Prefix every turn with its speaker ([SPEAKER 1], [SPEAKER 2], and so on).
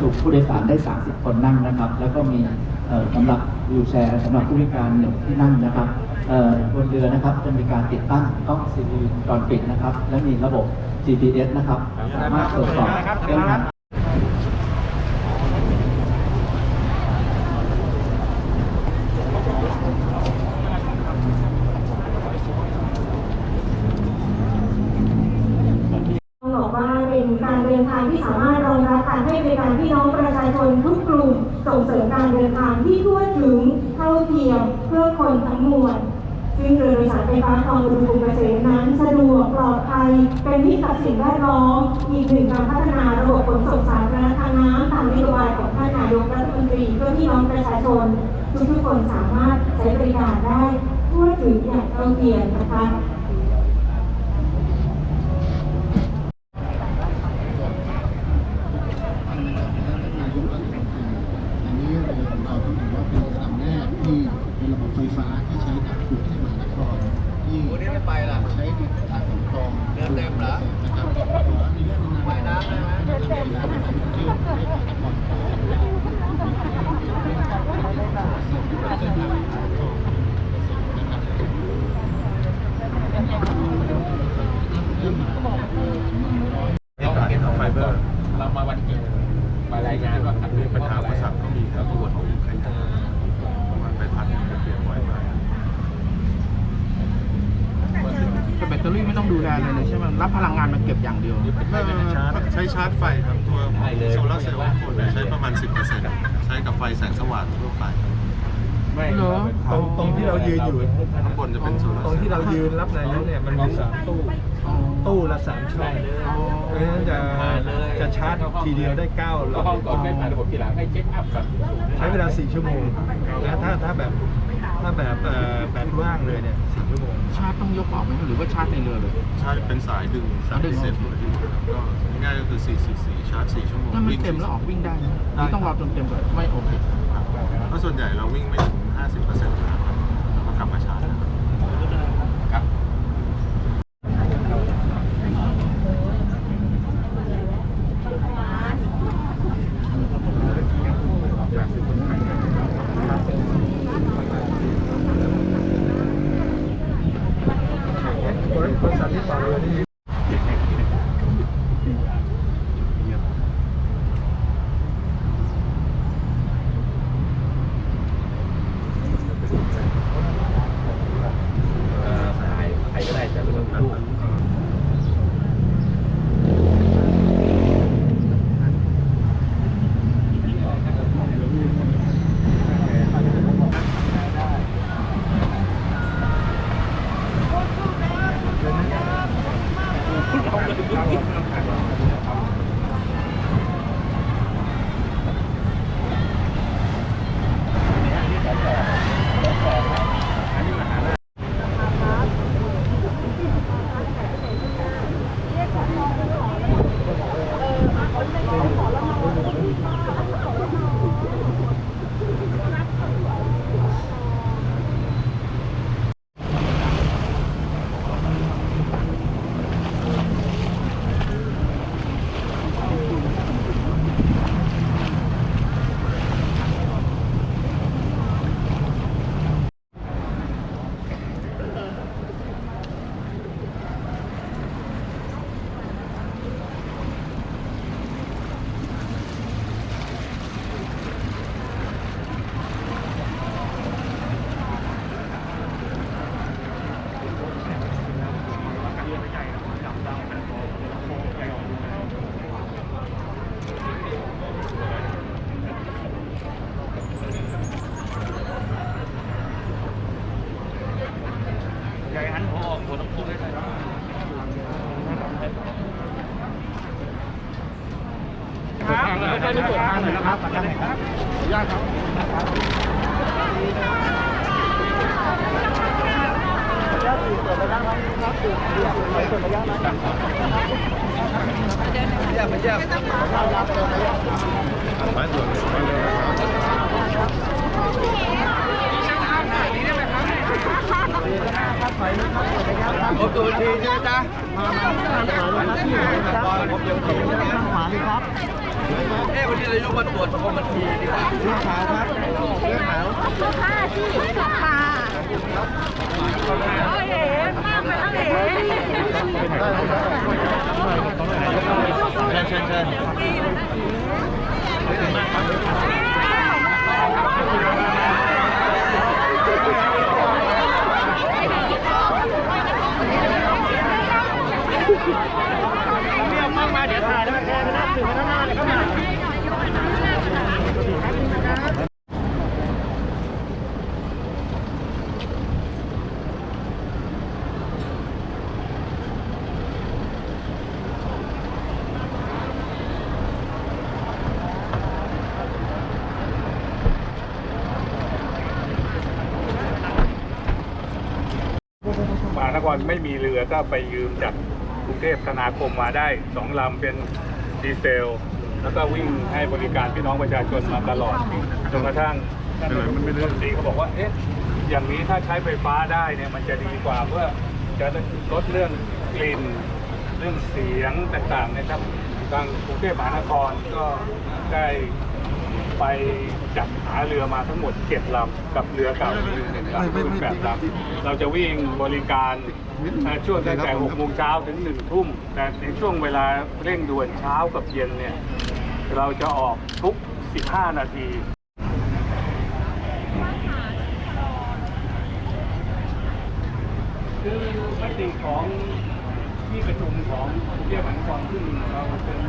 [SPEAKER 1] จุผู้โดยสารได้ 30 คนนั่งนะครับ แล้วก็มีสำหรับวิวแชร์สำหรับผู้พิการหนึ่งที่นั่งนะครับบนเรือนะครับจะมีการติดตั้งกล้องซีดีจรปิดนะครับ และมีระบบ GPS นะครับ สามารถตรวจสอบเส้นทาง
[SPEAKER 2] ต้องบอกว่าเป็นการเดินทางที่สามารถ ริการพี่น้องประชาชนทุกกลุ่มส่งเสริมการเดินทางที่ทั่วถึงเท่าเทียมเพื่อคนทั้งมวลซึ่งเรือโดยสารไฟฟ้าคลองอุดมเกษมนั้นสะดวกปลอดภัย เป็นมิตรกับสิ่งแวดล้อมอีกหนึ่งการพัฒนาระบบขนส่งสาธารณะทางน้ำตามนโยบายของท่านนายกรัฐมนตรีเพื่อพี่น้องประชาชนทุกๆคนสามารถใช้บริการได้ทั่วถึงอย่างเท่าเทียมนะคะ
[SPEAKER 3] อันนี้เราเราต้องถือว่าเป็นลำแรกที่เป็น ระบบไฟฟ้าที่ใช้กับกรุงเทพมหานครที่ใช้ในทางของคลองเดินเต็มเหรอนะครับขอมีเรื่องว่ายน้ำนะเดินเต็มแล้วที่กรุงเทพมหานครนะครับ
[SPEAKER 4] ต้องเก็บไฟเบอร์เรามาวันจริงมารายงานว่าขัด
[SPEAKER 5] มีปัญหาอุปสรรคก็มีครับตัวของขยะเพราะว่าใบพัดมันเปลี่ยนบ่อยมาก
[SPEAKER 6] แต่แบตเตอรี่ไม่ต้ องดูแลเลยเลยใช่ไหมรับพลังงานมาเก็บอย่างเดียว
[SPEAKER 5] ใช้ชาร์จไฟครับตัวโซลาร์เซลล์คนใช้ประมาณ 10%ใช้กับไฟแสงสว่างทั่วไป
[SPEAKER 4] ไม่
[SPEAKER 6] เหรอ
[SPEAKER 7] ตรงตรงที่เรายืนอยู่
[SPEAKER 5] ข้างบนจะเป็นโซลาร์
[SPEAKER 7] ตรง
[SPEAKER 5] เซล
[SPEAKER 7] ที่เรา
[SPEAKER 5] ล์
[SPEAKER 7] ยืนรับนายกเนี่ยมันมีสามตู้ ตู้ละสามช่องเพราะฉะนั้นจะจะชาร์จทีเดียวได้เก้าหล
[SPEAKER 4] ก็
[SPEAKER 7] อ
[SPEAKER 4] ห้อง
[SPEAKER 7] ด
[SPEAKER 4] ก่อนไม่ผ่านระบบทีหลังให้เช็คอัพก่อน
[SPEAKER 7] ใช้เวลาสี่ชั่วโมงนะถ้าถ้าแบบ ถ้าแบบเอ่อแบตว่างเลยเนี่ยสี่ชั่วโมง
[SPEAKER 6] ชาร์จต้องยกออกไหมหรือว่าชาร์จในเรือเลย
[SPEAKER 5] ชาร์จเป็นสายดึงสายพิเศษเลยก็ง่ายๆก็คือ 444 ชาร์จ 4 ชั่วโมง
[SPEAKER 6] ถ้ามัน
[SPEAKER 5] วิ่ง
[SPEAKER 6] เต็มแล้วออกวิ่งได้ไหมห
[SPEAKER 5] ได้
[SPEAKER 6] รือต้องรอจนเต็มก่อนไม่โอเค
[SPEAKER 5] เพราะส่วนใหญ่เราวิ่งไม่ถึง 50%นับ
[SPEAKER 7] ผมตัวทีใช่ไหมจ๊ะมามามามาที่ไหนครับผมเดี๋ยวผมจะมาหาเลยครับเเอ๊ะวันนี้เรายกมาตรวจของขาวครับเรื่องขาว
[SPEAKER 8] ผ้าสิผ้าโอเคมากเลยโอเค
[SPEAKER 7] เชิญเชิญเชิญ
[SPEAKER 9] ม หานครไม่มีเรือก็ไปยืมจากกรุงเทพธนาคมมาได้สองลำเป็นดีเซล แล้วก็วิ่งให้บริการพี่น้องประชาชนมาตลอดจนกระทั่งท่านรัฐมนตรีเขาบอกว่าเอ๊ะอย่างนี้ถ้าใช้ไฟฟ้าได้เนี่ยมันจะดีกว่าเพื่อจะลดเรื่องกลิ่นเรื่องเสียงต่างๆนะครับทางกรุงเทพมหานครก็ได้ ไปจัดหาเรือมาทั้งหมดเจ็ดลำกับเรือเก่าอีกหนึ่งลำรุ่นแบบลำเราจะวิ่งบริการเอ่อช่วงตั้งแต่6โมงเช้าถึง1ทุ่ม แต่ในช่วงเวลาเร่งด่วนเช้ากับเย็นเนี่ย เราจะออกทุก 15 นาทีคือมติของที่ประชุมของกรุงเทพมหานครซึ่งเราเป็น